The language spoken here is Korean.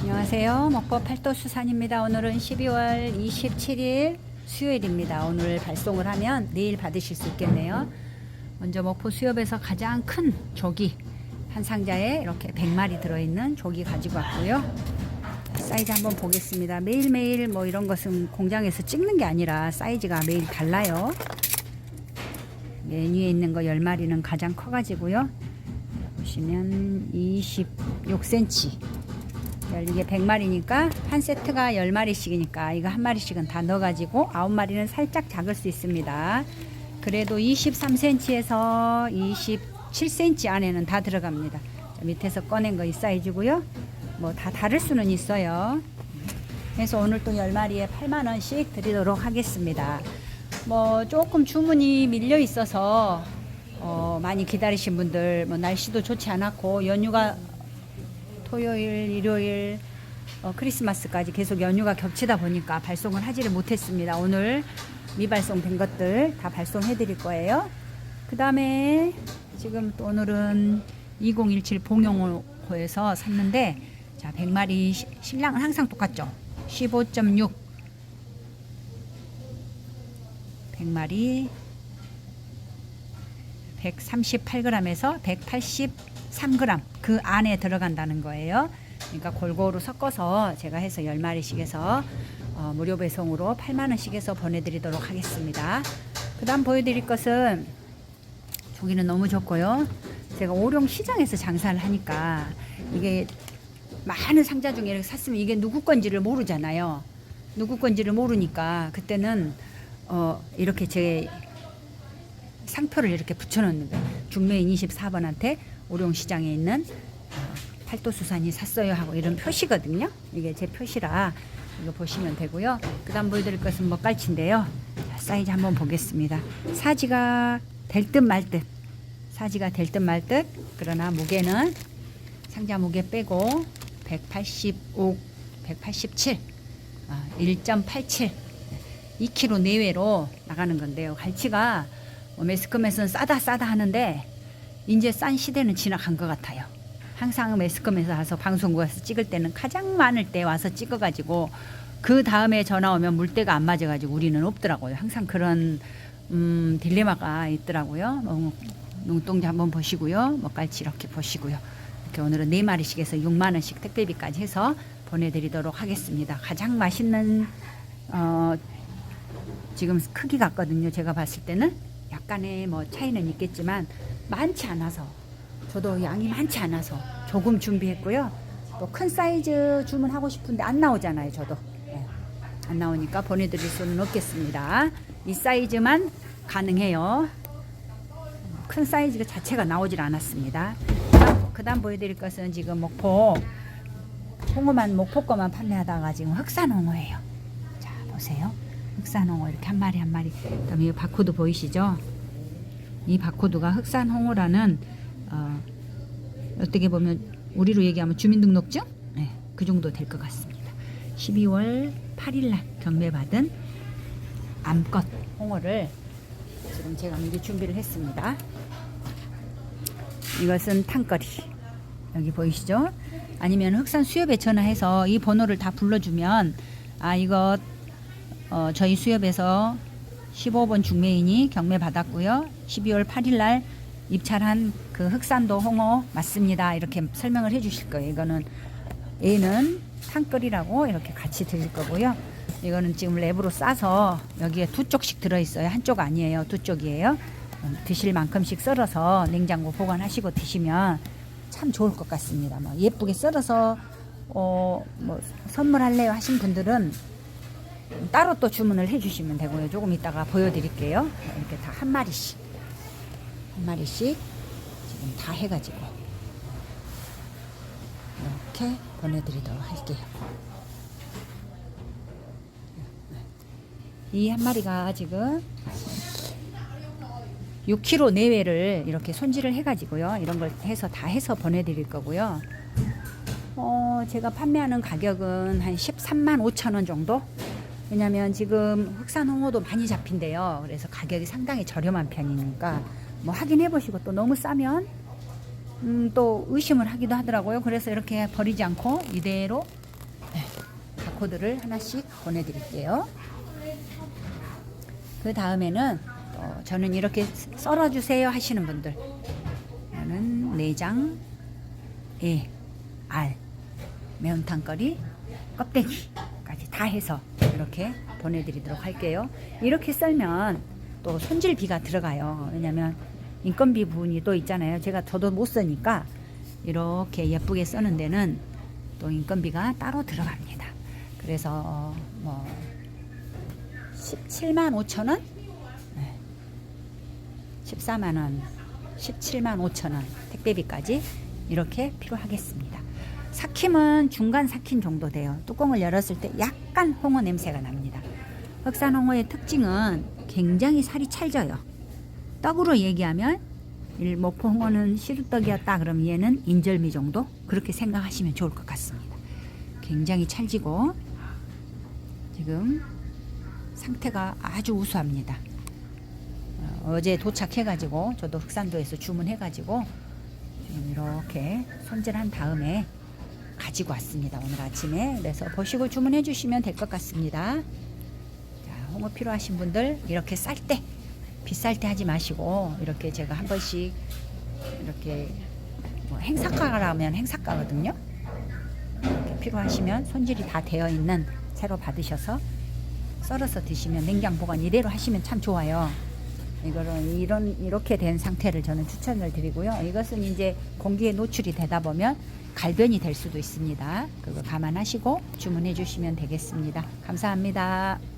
안녕하세요. 먹보 팔도 수산입니다. 오늘은 12월 27일 수요일입니다. 오늘 발송을 하면 내일 받으실 수 있겠네요. 먼저 먹포 수협에서 가장 큰 조기 한 상자에 이렇게 100마리 들어있는 조기 가지고 왔고요. 사이즈 한번 보겠습니다. 매일매일 뭐 이런 것은 공장에서 찍는 게 아니라 사이즈가 매일 달라요. 메뉴에 있는 거 10마리는 가장 커가지고요. 보시면 26cm. 이게 100마리니까 한 세트가 10마리씩이니까 이거 한 마리씩은 다 넣어가지고 9마리는 살짝 작을 수 있습니다. 그래도 23cm에서 27cm 안에는 다 들어갑니다. 자, 밑에서 꺼낸 거 이 사이즈고요. 뭐 다 다를 수는 있어요. 그래서 오늘 또 10마리에 8만원씩 드리도록 하겠습니다. 뭐 조금 주문이 밀려 있어서 어, 많이 기다리신 분들 뭐 날씨도 좋지 않았고 연휴가 토요일, 일요일, 어, 크리스마스까지 계속 연휴가 겹치다 보니까 발송을 하지를 못했습니다. 오늘 미발송 된 것들 다 발송해 드릴 거예요. 그 다음에 지금 또 오늘은 2017 봉용호에서 샀는데 자 100마리 시- 신랑은 항상 똑같죠. 15.6 100마리 138g에서 183g 그 안에 들어간다는 거예요. 그러니까 골고루 섞어서 제가 해서 10마리씩 해서 어, 무료 배송으로 8만원씩 해서 보내드리도록 하겠습니다. 그 다음 보여드릴 것은 조기는 너무 좋고요. 제가 오룡 시장에서 장사를 하니까 이게 많은 상자 중에 이렇게 샀으면 이게 누구 건지를 모르잖아요. 누구 건지를 모르니까 그때는 어, 이렇게 제 상표를 이렇게 붙여놓는 거예요. 중매인 24번한테 오룡시장에 있는 어, 팔도수산이 샀어요 하고 이런 표시거든요. 이게 제 표시라 이거 보시면 되고요. 그 다음 보여드릴 것은 먹갈치인데요. 자, 사이즈 한번 보겠습니다. 사지가 될 듯 말 듯. 사지가 될 듯 말 듯. 그러나 무게는 상자 무게 빼고 185, 187, 아, 1.87, 2kg 내외로 나가는 건데요. 갈치가 뭐 매스컴에서는 싸다 싸다 하는데 이제 싼 시대는 지나간 것 같아요. 항상 매스컴에서 와서 방송국에서 찍을 때는 가장 많을 때 와서 찍어가지고 그 다음에 전화 오면 물때가 안 맞아가지고 우리는 없더라고요. 항상 그런 음, 딜레마가 있더라고요. 어, 눈동자 한번 보시고요. 먹갈치 이렇게 보시고요. 이렇게 오늘은 네 마리씩 해서 6만 원씩 택배비까지 해서 보내드리도록 하겠습니다. 가장 맛있는 어, 지금 크기 같거든요. 제가 봤을 때는 약간의 뭐 차이는 있겠지만 많지 않아서 저도 양이 많지 않아서 조금 준비했고요. 또 큰 사이즈 주문하고 싶은데 안 나오잖아요. 저도 네. 안 나오니까 보내드릴 수는 없겠습니다. 이 사이즈만 가능해요. 큰 사이즈 자체가 나오질 않았습니다. 그 다음 보여드릴 것은 지금 목포 홍어만 목포 거만 판매하다가 지금 흑산 홍어예요. 자 보세요. 흑산 홍어 이렇게 한 마리 한 마리. 그다음에 이 바코드 보이시죠? 이 바코드가 흑산홍어라는 어, 어떻게 보면 우리로 얘기하면 주민등록증? 네, 그 정도 될 것 같습니다. 12월 8일 날 경매받은 암컷 홍어를 지금 제가 미리 준비를 했습니다. 이것은 탕거리. 여기 보이시죠? 아니면 흑산 수협에 전화해서 이 번호를 다 불러주면 아 이거 어, 저희 수협에서 15번 중매인이 경매 받았고요. 12월 8일 날 입찰한 그 흑산도 홍어 맞습니다. 이렇게 설명을 해 주실 거예요. 이거는 얘는 탕거리라고 이렇게 같이 드릴 거고요. 이거는 지금 랩으로 싸서 여기에 두 쪽씩 들어 있어요. 한쪽 아니에요. 두 쪽이에요. 음, 드실 만큼씩 썰어서 냉장고 보관하시고 드시면 참 좋을 것 같습니다. 뭐 예쁘게 썰어서 어, 뭐 선물할래요 하신 분들은 따로 또 주문을 해주시면 되고요. 조금 이따가 보여드릴게요. 이렇게 다 한 마리씩 한 마리씩 지금 다 해가지고 이렇게 보내드리도록 할게요. 이 한 마리가 지금 6kg 내외를 이렇게 손질을 해가지고요. 이런 걸 해서 다 해서 보내드릴 거고요. 어, 제가 판매하는 가격은 한 13만 5천 원 정도? 왜냐면 지금 흑산 홍어도 많이 잡힌대요. 그래서 가격이 상당히 저렴한 편이니까 뭐 확인해 보시고 또 너무 싸면 음, 또 의심을 하기도 하더라고요. 그래서 이렇게 버리지 않고 이대로 바코드를 하나씩 보내드릴게요. 그 다음에는 또 저는 이렇게 썰어주세요 하시는 분들 저는 내장, 예, 알, 매운탕거리, 껍데기까지 다 해서 이렇게 보내드리도록 할게요. 이렇게 썰면 또 손질비가 들어가요. 왜냐면 인건비 부분이 또 있잖아요. 제가 저도 못 쓰니까 이렇게 예쁘게 쓰는 데는 또 인건비가 따로 들어갑니다. 그래서 뭐 17만 5천 원, 네. 14만 원, 17만 5천 원 택배비까지 이렇게 필요하겠습니다. 삭힘은 중간 삭힘 정도 돼요. 뚜껑을 열었을 때 약간 홍어 냄새가 납니다. 흑산 홍어의 특징은 굉장히 살이 찰져요. 떡으로 얘기하면 일 목포 홍어는 시루떡이었다 그러면 얘는 인절미 정도 그렇게 생각하시면 좋을 것 같습니다. 굉장히 찰지고 지금 상태가 아주 우수합니다. 어, 어제 도착해가지고 저도 흑산도에서 주문해가지고 이렇게 손질한 다음에 가지고 왔습니다. 오늘 아침에 그래서 보시고 주문해 주시면 될 것 같습니다. 자, 홍어 필요하신 분들 이렇게 쌀 때 비쌀 때 하지 마시고 이렇게 제가 한 번씩 이렇게 뭐 행사가라면 행사가거든요. 이렇게 필요하시면 손질이 다 되어 있는 새로 받으셔서 썰어서 드시면 냉장 보관 이대로 하시면 참 좋아요. 이거는 이런 이렇게 된 상태를 저는 추천을 드리고요. 이것은 이제 공기에 노출이 되다 보면 갈변이 될 수도 있습니다. 그거 감안하시고 주문해 주시면 되겠습니다. 감사합니다.